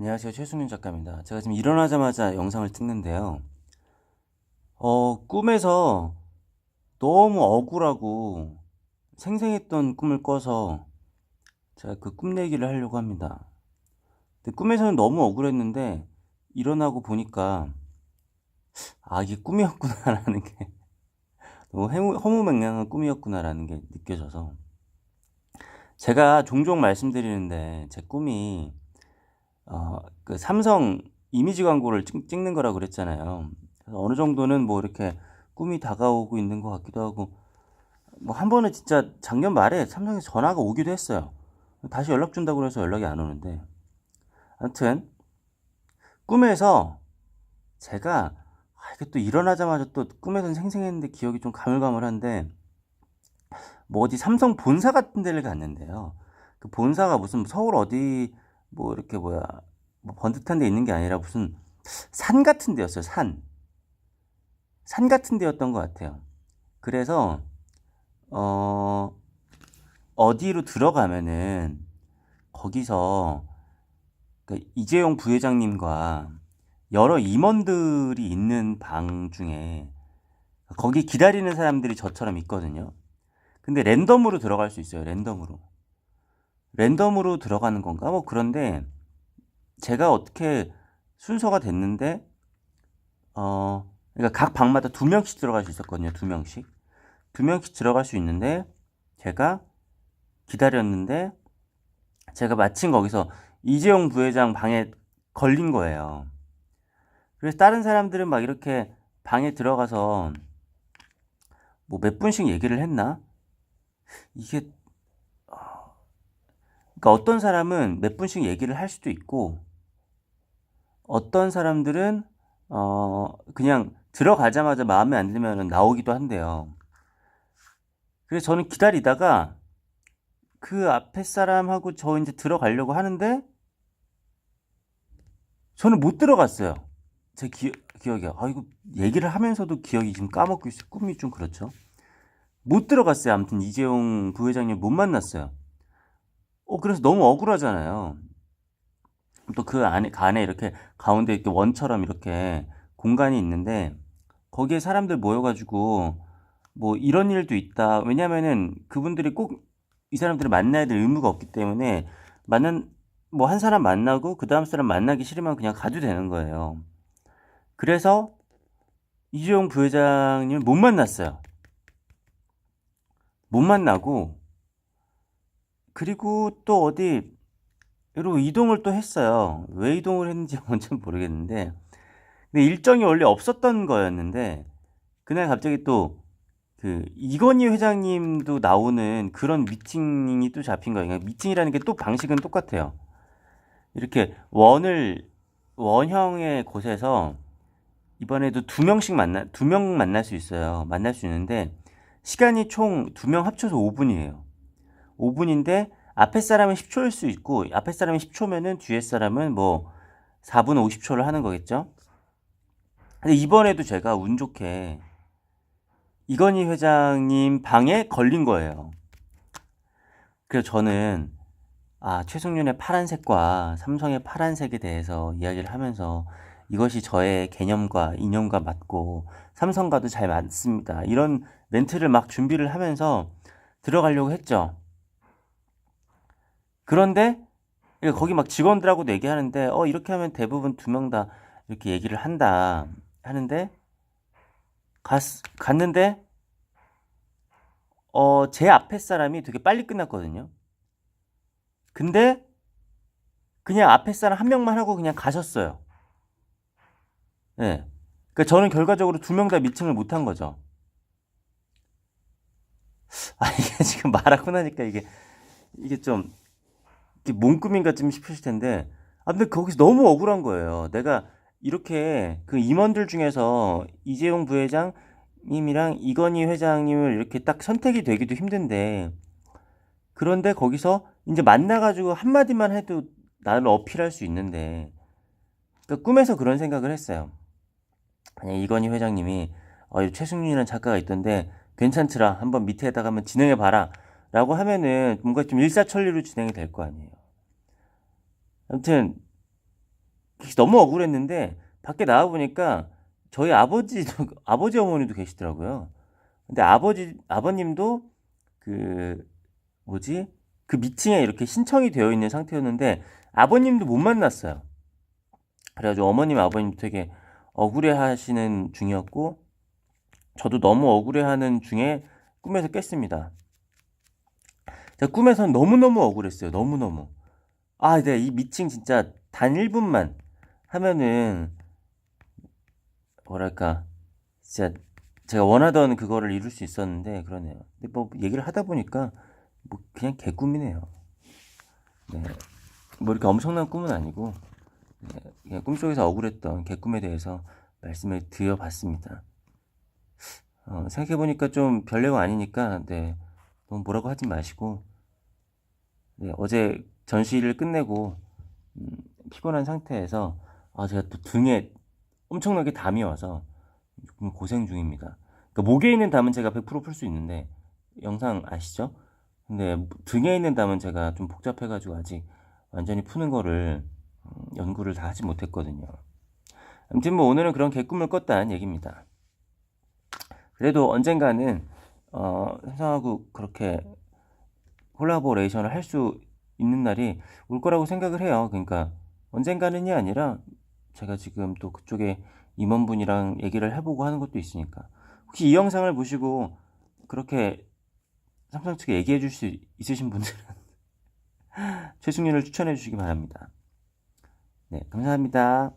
안녕하세요. 최순윤 작가입니다. 제가 지금 일어나자마자 영상을 찍는데요. 어, 꿈에서 너무 억울하고 생생했던 꿈을 꿔서 제가 그 꿈 얘기를 하려고 합니다. 근데 꿈에서는 너무 억울했는데 일어나고 보니까 아, 이게 꿈이었구나라는 게 너무 허무맹랑한 꿈이었구나라는 게 느껴져서 제가 종종 말씀드리는데 제 꿈이 어, 그 삼성 이미지 광고를 찍, 찍는 거라고 그랬잖아요. 그래서 어느 정도는 뭐 이렇게 꿈이 다가오고 있는 것 같기도 하고, 뭐 한 번은 진짜 작년 말에 삼성에서 전화가 오기도 했어요. 다시 연락 준다고 그래서 연락이 안 오는데. 아무튼, 꿈에서 제가, 아, 이게 또 일어나자마자 또 꿈에선 생생했는데 기억이 좀 가물가물한데, 뭐 어디 삼성 본사 같은 데를 갔는데요. 그 본사가 무슨 서울 어디 뭐 이렇게 뭐야 뭐 번듯한 데 있는 게 아니라 무슨 산 같은 데였어요 산. 산 같은 데였던 것 같아요. 그래서 어 어디로 들어가면은 거기서 그 이재용 부회장님과 여러 임원들이 있는 방 중에 거기 기다리는 사람들이 저처럼 있거든요. 근데 랜덤으로 들어갈 수 있어요. 랜덤으로. 랜덤으로 들어가는 건가? 뭐 그런데 제가 어떻게 순서가 됐는데 어 그러니까 각 방마다 두 명씩 들어갈 수 있었거든요. 두 명씩 두 명씩 들어갈 수 있는데 제가 기다렸는데 제가 마침 거기서 이재용 부회장 방에 걸린 거예요. 그래서 다른 사람들은 막 이렇게 방에 들어가서 뭐 몇 분씩 얘기를 했나? 이게 그러니까 어떤 사람은 몇 분씩 얘기를 할 수도 있고 어떤 사람들은 어 그냥 들어가자마자 마음에 안 들면 나오기도 한대요. 그래서 저는 기다리다가 그 앞에 사람하고 저 이제 들어가려고 하는데 저는 못 들어갔어요. 제 기, 기억이 아 이거 얘기를 하면서도 기억이 지금 까먹고 있어요. 꿈이 좀 그렇죠. 못 들어갔어요. 아무튼 이재용 부회장님 못 만났어요. 어, 그래서 너무 억울하잖아요. 또 그 안에, 그 안에 이렇게 가운데 이렇게 원처럼 이렇게 공간이 있는데 거기에 사람들 모여가지고 뭐 이런 일도 있다. 왜냐면은 그분들이 꼭 이 사람들을 만나야 될 의무가 없기 때문에 만난, 뭐 한 사람 만나고 그 다음 사람 만나기 싫으면 그냥 가도 되는 거예요. 그래서 이재용 부회장님을 못 만났어요. 못 만나고 그리고 또 어디 로 이동을 또 했어요. 왜 이동을 했는지 뭔지 모르겠는데 근데 일정이 원래 없었던 거였는데 그날 갑자기 또 그 이건희 회장님도 나오는 그런 미팅이 또 잡힌 거예요. 그러니까 미팅이라는 게 또 방식은 똑같아요. 이렇게 원을 원형의 곳에서 이번에도 두 명씩 만나 두 명 만날 수 있어요. 만날 수 있는데 시간이 총 두 명 합쳐서 5분이에요. 5분인데 앞에 사람은 10초일 수 있고 앞에 사람이 10초면은 뒤에 사람은 뭐 4분 50초를 하는 거겠죠. 근데 이번에도 제가 운 좋게 이건희 회장님 방에 걸린 거예요. 그래서 저는 아, 최승윤의 파란색과 삼성의 파란색에 대해서 이야기를 하면서 이것이 저의 개념과 이념과 맞고 삼성과도 잘 맞습니다. 이런 멘트를 막 준비를 하면서 들어가려고 했죠. 그런데 거기 막 직원들하고도 얘기하는데 어 이렇게 하면 대부분 두 명 다 이렇게 얘기를 한다 하는데 갔, 갔는데 어 제 앞에 사람이 되게 빨리 끝났거든요. 근데 그냥 앞에 사람 한 명만 하고 그냥 가셨어요. 예. 네. 그러니까 저는 결과적으로 두 명 다 미팅을 못 한 거죠. 아 이게 지금 말하고 나니까 이게 이게 좀 몸꿈인가 좀 싶으실 텐데 아 근데 거기서 너무 억울한 거예요. 내가 이렇게 그 임원들 중에서 이재용 부회장님이랑 이건희 회장님을 이렇게 딱 선택이 되기도 힘든데 그런데 거기서 이제 만나가지고 한마디만 해도 나를 어필할 수 있는데 그러니까 꿈에서 그런 생각을 했어요. 만약 이건희 회장님이 어, 최승윤이라는 작가가 있던데 괜찮더라. 한번 밑에다가 한번 진행해 봐라. 라고 하면은 뭔가 좀 일사천리로 진행이 될 거 아니에요. 아무튼 너무 억울했는데 밖에 나와 보니까 저희 아버지 아버지 어머니도 계시더라고요. 근데 아버지 아버님도 그 뭐지 그 미팅에 이렇게 신청이 되어 있는 상태였는데 아버님도 못 만났어요. 그래가지고 어머님 아버님 되게 억울해하시는 중이었고 저도 너무 억울해하는 중에 꿈에서 깼습니다. 제가 꿈에서 너무너무 억울했어요. 너무너무. 아, 네, 이 미팅 진짜 단 1분만 하면은 뭐랄까 진짜 제가 원하던 그거를 이룰 수 있었는데 그러네요. 근데 뭐 얘기를 하다 보니까 뭐 그냥 개꿈이네요. 네, 뭐 이렇게 엄청난 꿈은 아니고 네, 그냥 꿈속에서 억울했던 개꿈에 대해서 말씀을 드려봤습니다. 어, 생각해보니까 좀 별 내용 아니니까 네, 너무 뭐라고 하지 마시고 네, 어제 전시를 끝내고 음, 피곤한 상태에서 아, 제가 또 등에 엄청나게 담이 와서 고생 중입니다. 그러니까 목에 있는 담은 제가 100%풀 수 있는데 영상 아시죠? 근데 등에 있는 담은 제가 좀 복잡해가지고 아직 완전히 푸는 거를 음, 연구를 다 하지 못했거든요. 아무튼 뭐 오늘은 그런 개꿈을 꿨다는 얘기입니다. 그래도 언젠가는 어, 삼성하고 그렇게 콜라보레이션을 할 수 있는 날이 올 거라고 생각을 해요. 그러니까 언젠가는이 아니라 제가 지금 또 그쪽에 임원분이랑 얘기를 해보고 하는 것도 있으니까 혹시 이 영상을 보시고 그렇게 삼성 측에 얘기해 줄 수 있으신 분들은 최승윤을 추천해 주시기 바랍니다. 네, 감사합니다.